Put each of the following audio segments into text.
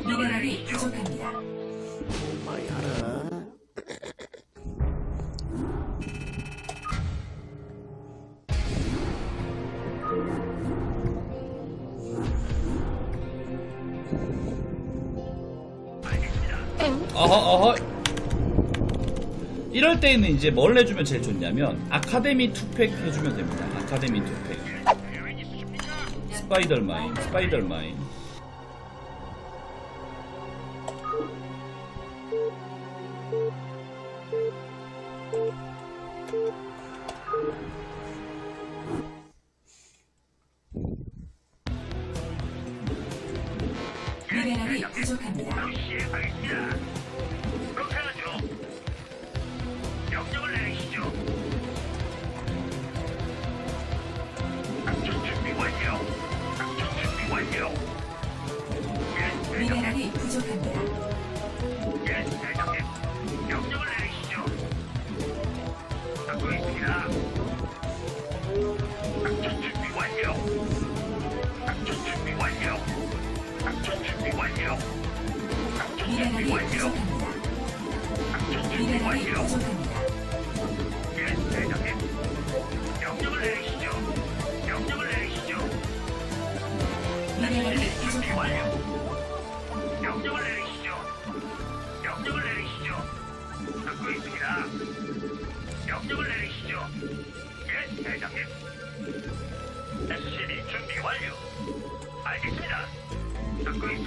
미네랄이 부족합니다. 많이 알아. 어허 어허. 이럴 때는 이제 뭘 해주면 제일 좋냐면 아카데미 투팩 해주면 됩니다. 아카데미 투팩. 스파이더마인 스파이더마인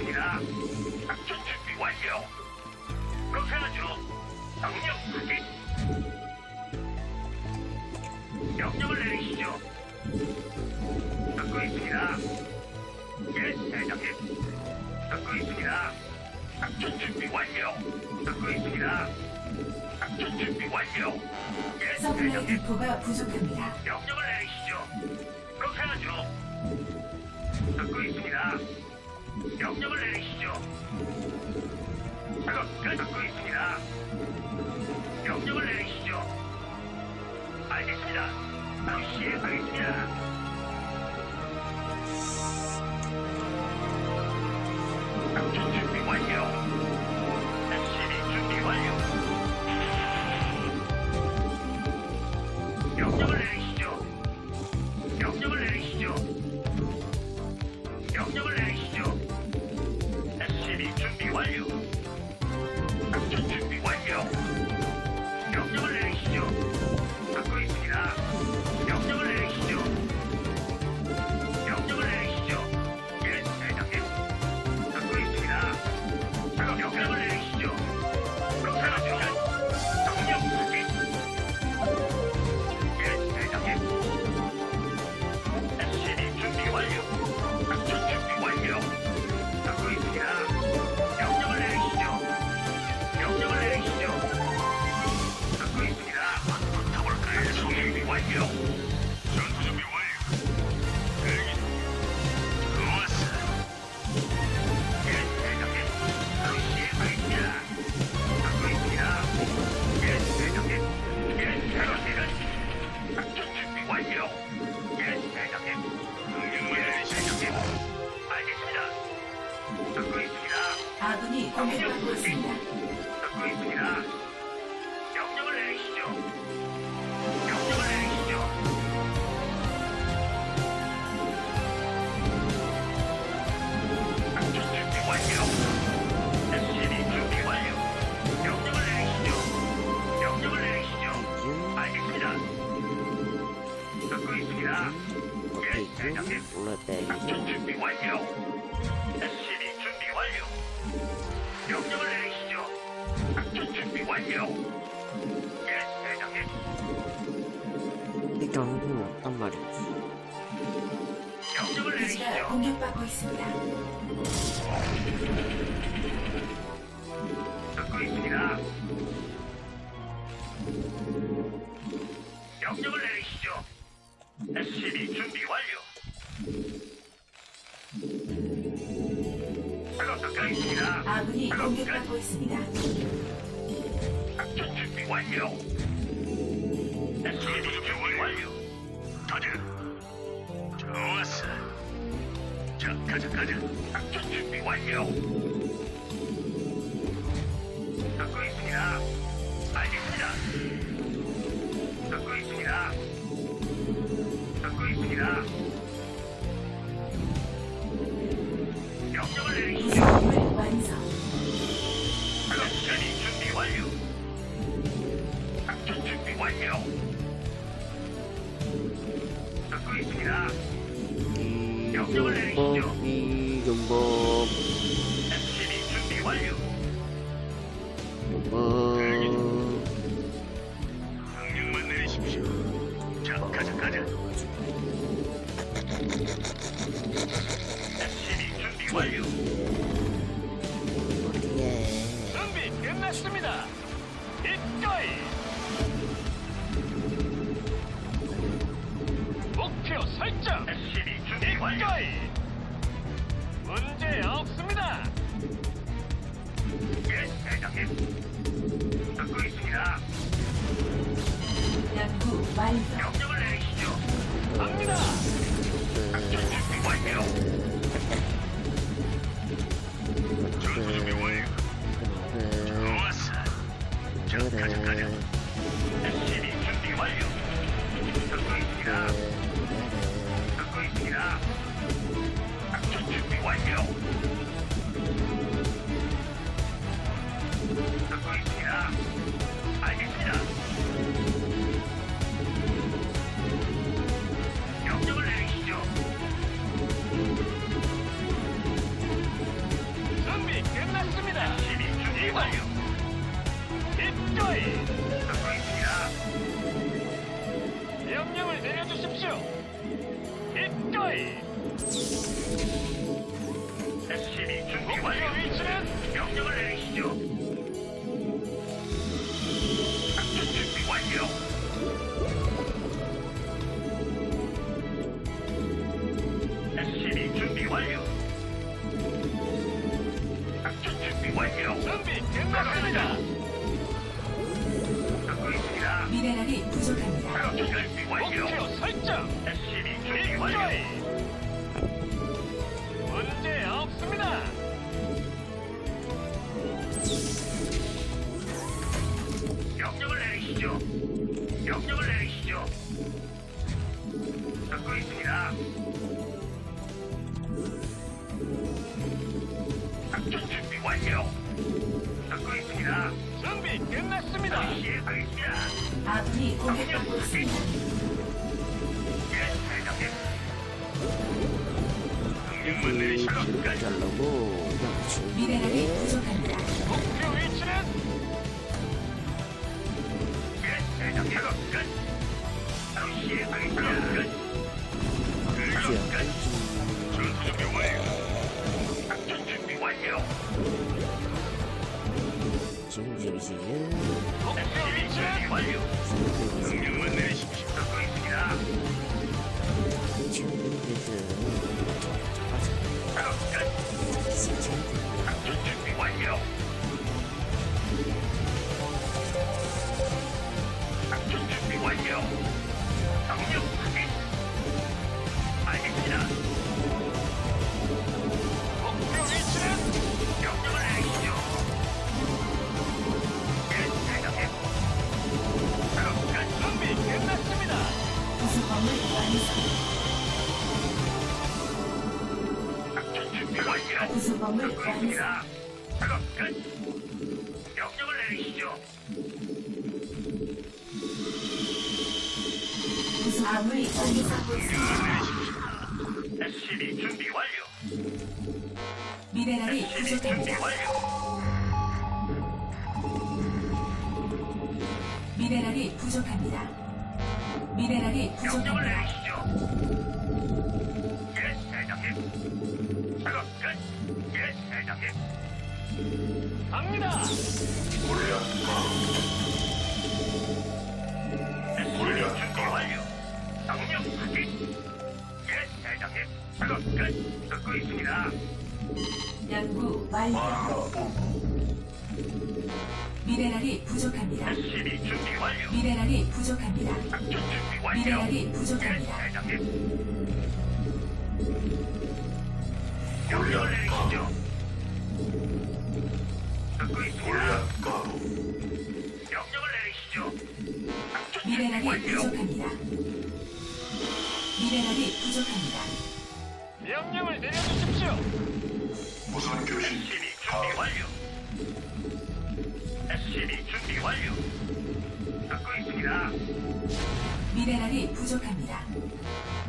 있습니다. 작전 준비 완료. 그렇게 하죠. 명령 확인. 명령을 내리시죠. 듣고 있습니다. 예, 대장님. 듣고 있습니다. 작전 준비 완료. 듣고 있습니다. 작전 준비 완료. 예, 서플라이 대장님. 디포가 부족합니다. 명령을 명령을 내리시죠. 작업 끝 듣고 있습니다. 명령을 내리시죠. 알겠습니다. 바로 시행하겠습니다. 작전 준비 완료. 작전 준비 완료. 예, 대장님. 일단 후 없단 말이지. 명령을 내리시죠. 공격받고 있습니다. 듣고 있습니다. 명령을 내리시죠. SCV 준비 완료. 아군이 공격받고 있습니다. 작전 준비 완료. SCV 준비 완료. 가자. 좋았어. 자, 가자, 가자. 작전 준비 완료. 듣고 있습니다. 알겠습니다. 듣고 있습니다. 듣고 있습니다. 명령을 내리시죠. 명령 대장님. 듣고 있습니다. 연구 완료. 명령을 내리시죠. 갑니다. 작전 준비 완료. 전투 준비 완료. 좋았어. 자, 가자, 가자. 주십시오. 입조이. SCB 준비 완료. 위치는 명령을 내리시죠. 작전 준비 완료. 완료. 듣고 있습니다. 준비 끝났습니다. 시행하겠습니다. 아군이 공격받고 있습니다. 예, 대장님. 명령만 끝. 잘라고 미네랄이 부족합니다. 목표 위치는 예, 대장님. 끝. 바로 시행하겠습니다. 완료. 명령만 내리십시오. 바로 끝. 작전 준비 완료. 예. 갑니다. 준비 완료. 명령 확인. 예, 대장님. 작업 끝. 듣고 있습니다. 연구 완료. 미네랄이 부족합니다. SCB 준비 완료. 미네랄이 부족합니다. 작전 준비 완료. 미네랄이 부족합니다. 예, 대장님. 내려주십시오. 무선 교신 준비 완료. SCB 준비 완료. 듣고 있습니다. 미네랄이 부족합니다.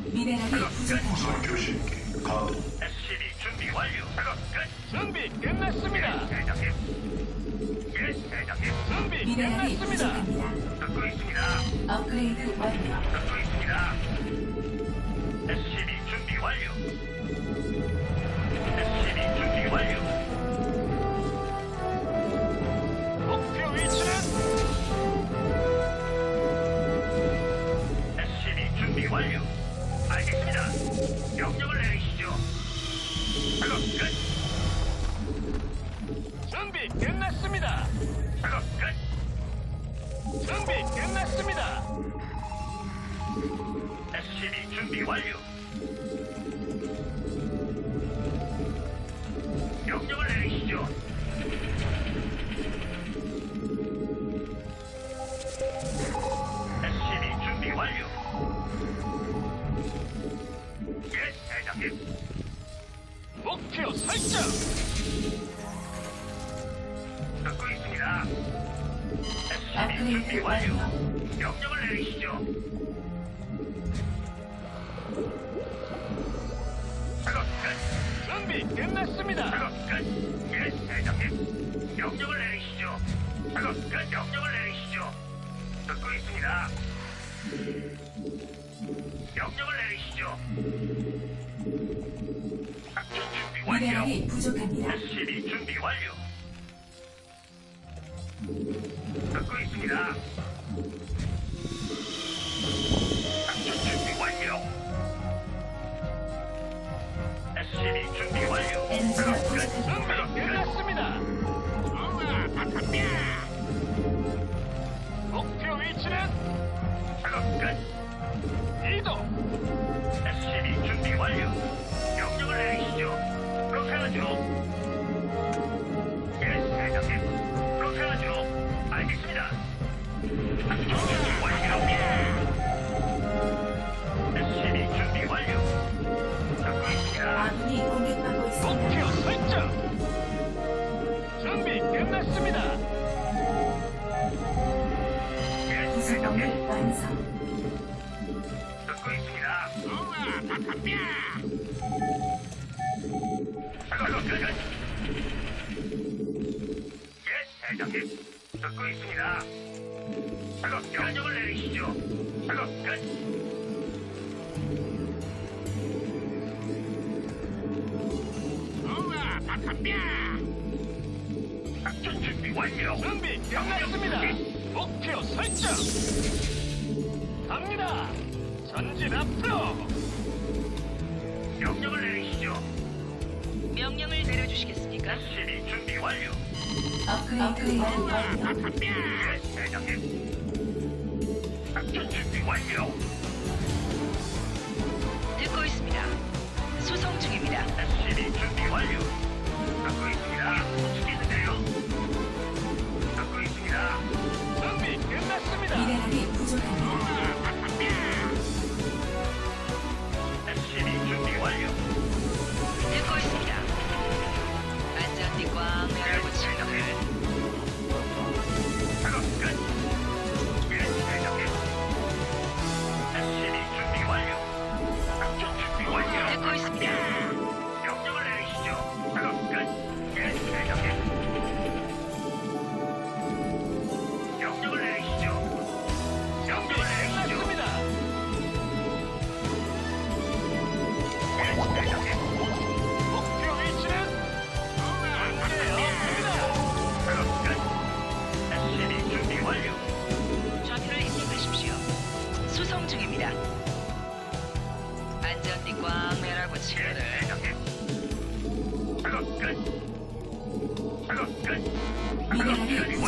미네랄이 부족. 무선 교신 가동. SCB 준비 완료. 끝. 준비 끝났습니다. 예, 예, 미네랄이 부족합니다. 듣고 있습니다. 업그레이드 완료. 듣고 있습니다. SCB 준비 완료. Slayer. 대장님. 듣고 있습니다. 그거 명령을 내리시죠. 작업 끝. 우와, 박한뼈! 작전 준비 완료. 준비 끝났습니다. 목표 설정. 갑니다. 전진 앞으로. 명령을 내리시죠. 명령을 내려주시겠습니까? 시리 준비 완료. 업그레이드 완료. 대장님. 작전 준비 완료. 듣고 있습니다. 수송 중입니다. SCV 준비 완료. 업그레이드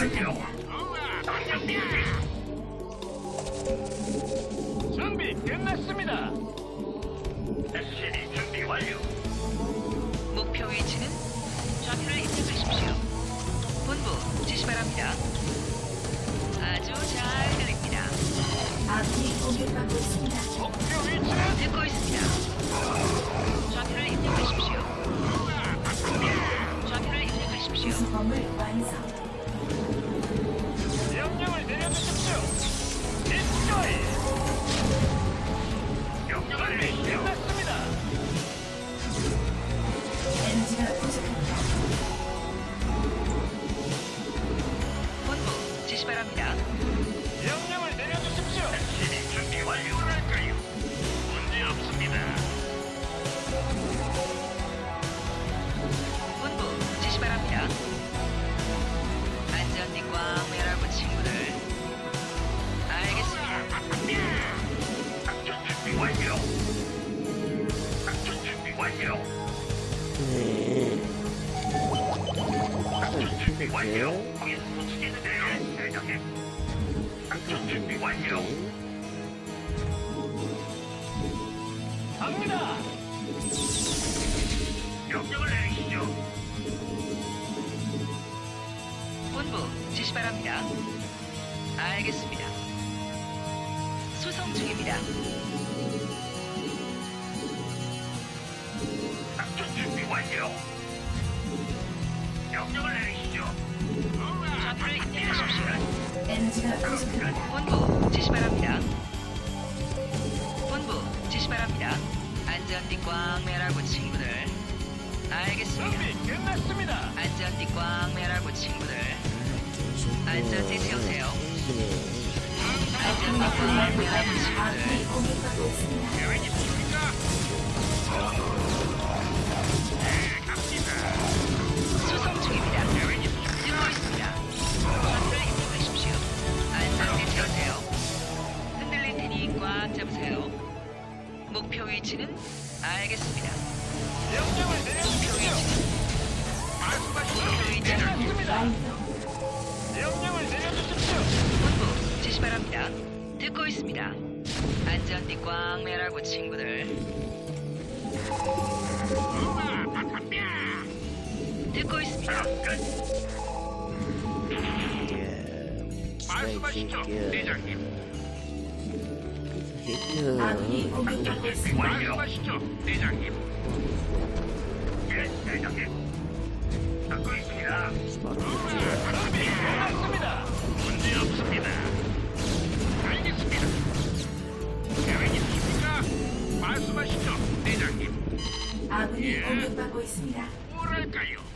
my power. 지 준비 완료. 네. 거기 대장님. 작전 준비 완료. 갑니다. 명령을 내리시죠. 본부 지시 바랍니다. 알겠습니다. 수송 중입니다. 작전 준비 완료. 입력하십시오. 에너지가 부족합니다. 본부 지시 바랍니다. 본부 지시 바랍니다. 안전띠 꽝 매라고 친구들. 알겠습니다. 준비 끝났습니다. 안전띠 꽝 매라고 친구들. 안전띠 세우세요. 안전띠 꽝 매라고 친구들. 아군이 공격받고 있습니다. 계획 있습니까? 세우세요. 흔들릴 테니 꽉 잡으세요. 목표 위치는 알겠습니다. 명령을 내려주십시오. 목표 위치는 끝났습니다. 완료. 명령을 내려주십시오. 본부 지시 바랍니다. 듣고 있습니다. 안전띠 꽝 매라고 친구들. 듣고 있습니다. 말씀하시죠, 대장님. 아군이 공격받고 있습니다. 말씀하시죠, 대장님. 예, 대장님. 듣고 있습니다. 준비 끝났습니다. 문제 없습니다. 알겠습니다. 계획 있습니까? 말씀하시죠, 대장님. 아군이 공격받고 있습니다. 뭐랄까요?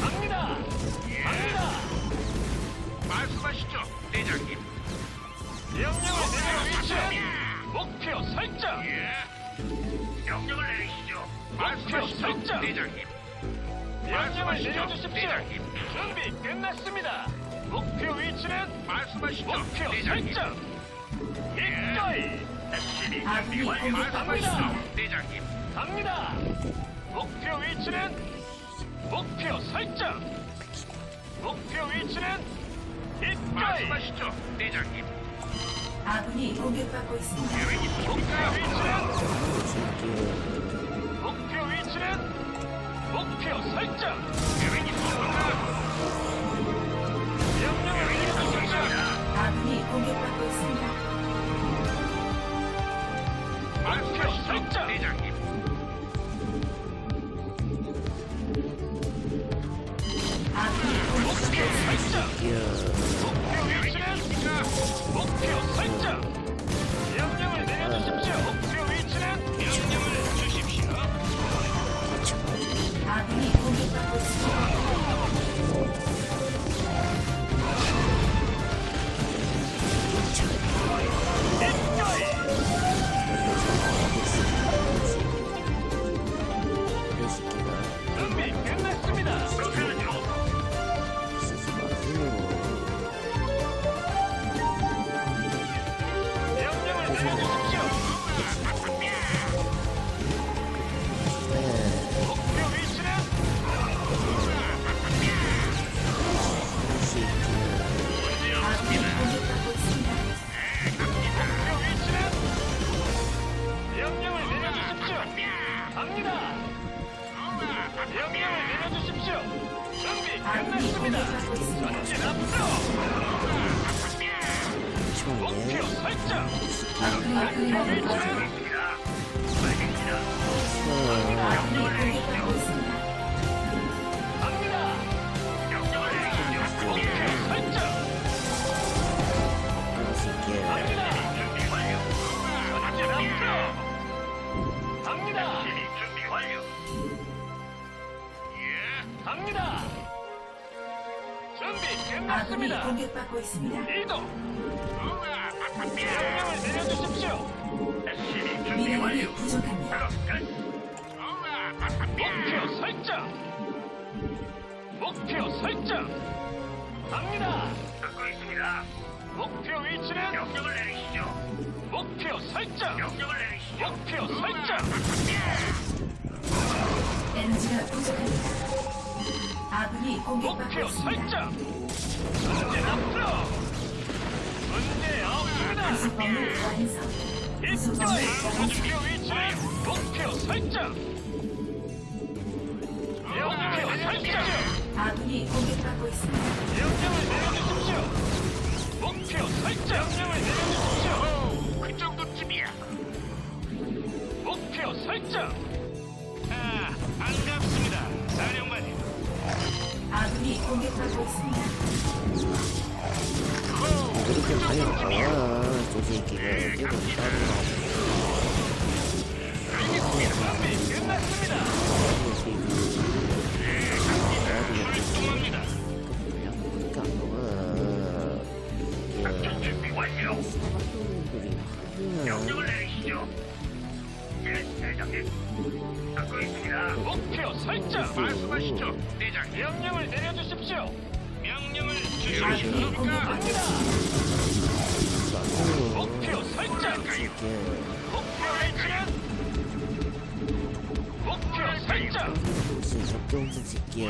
갑니다. 갑니다. 말씀하시죠, 대장님. 명령을 내려주십시오. 목표 설정. 예. 명령을 내리시죠. 목표 말씀하시죠, 설정. 대장님. 명령을 말씀하시죠, 내려주십시오. 대장님. 준비 끝났습니다. 목표 위치는 말씀하시죠, 목표 대장님. 설정. 아군이 준비 완료. 공격받고 말씀하시죠. 대장님. 갑니다. 목표 위치는 목표 설정. 목표 위치는 기꺼이 말씀하시죠, 대장님. 아군이 공격받고 있습니다. 계획 목표 있습니까? 위치는 목표 위치는 목표 설정. 계획 있습니까? 명령을 내려주십시오. 아군이 공격받고 있습니다. 말씀하시죠, 설정. 대장님. 목표 설정! 문제 앞으로! 문제 없습니다! 다수범을 입가에 위치! 목표 설정! 목표 설정! 아군이 공격받고 있습니다. 공격받고 있습니다. 이렇게 많이 나와 조직기가 이렇게 명령을 내리시죠. 예, 대장님. 듣고 있습니다. 목표 설정 말씀하시죠. 대장 명령. 하시죠. 명령을 주시옵니까? 목표 설정. 목표를 치는. 목표 설정 게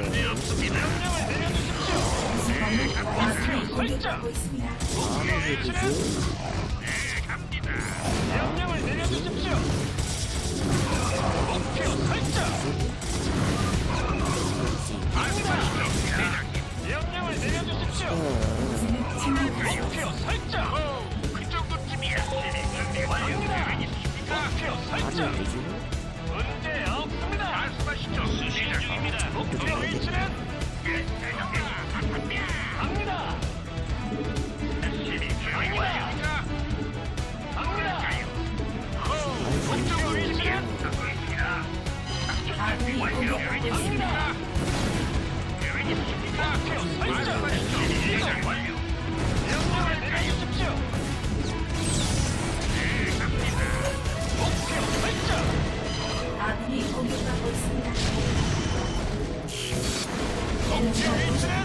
아니라. 명령을 내려주십시오. 목표 설정. 그 정도쯤이야. 준비 완료입니다. 목표 설정. 문제 없습니다. 말씀하시죠. 수신 중입니다. 목표 위치는 갑니다. 준비 완료입니다. 갑니다. 호, 위치는 갑니다. 완료. 갑니다. 아! 공격받고 있습니다. 목표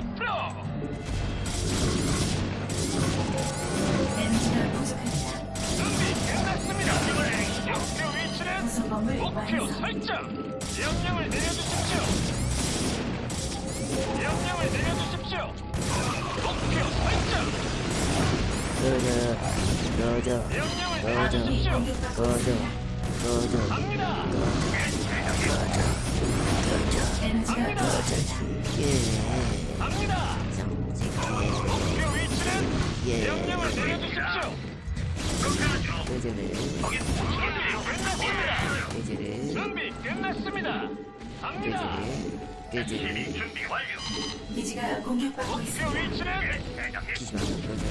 앞으로. 에너지가 부족합니다. 준비 끝났습니다. 목표 위치는 구성범을 목표 완성. 설정. 명령을 내려주십시오. 명령을 내려주십시오. 목표 설정. 꺼져 꺼져 명령을 꺼져 내려주십시오. 꺼져. 꺼져 갑니다. 에너 지가 갑니다. 예 목표 위치는 예 명령을 내려주십시오. 일이에요? 끝났습니다. 꺼져를 준비 끝났습니다. 갑니다. 꺼져를 SCB 준비 완료. 기지가 공격받고 목표 있습니다. 위치는 예. 기지마 꺼져를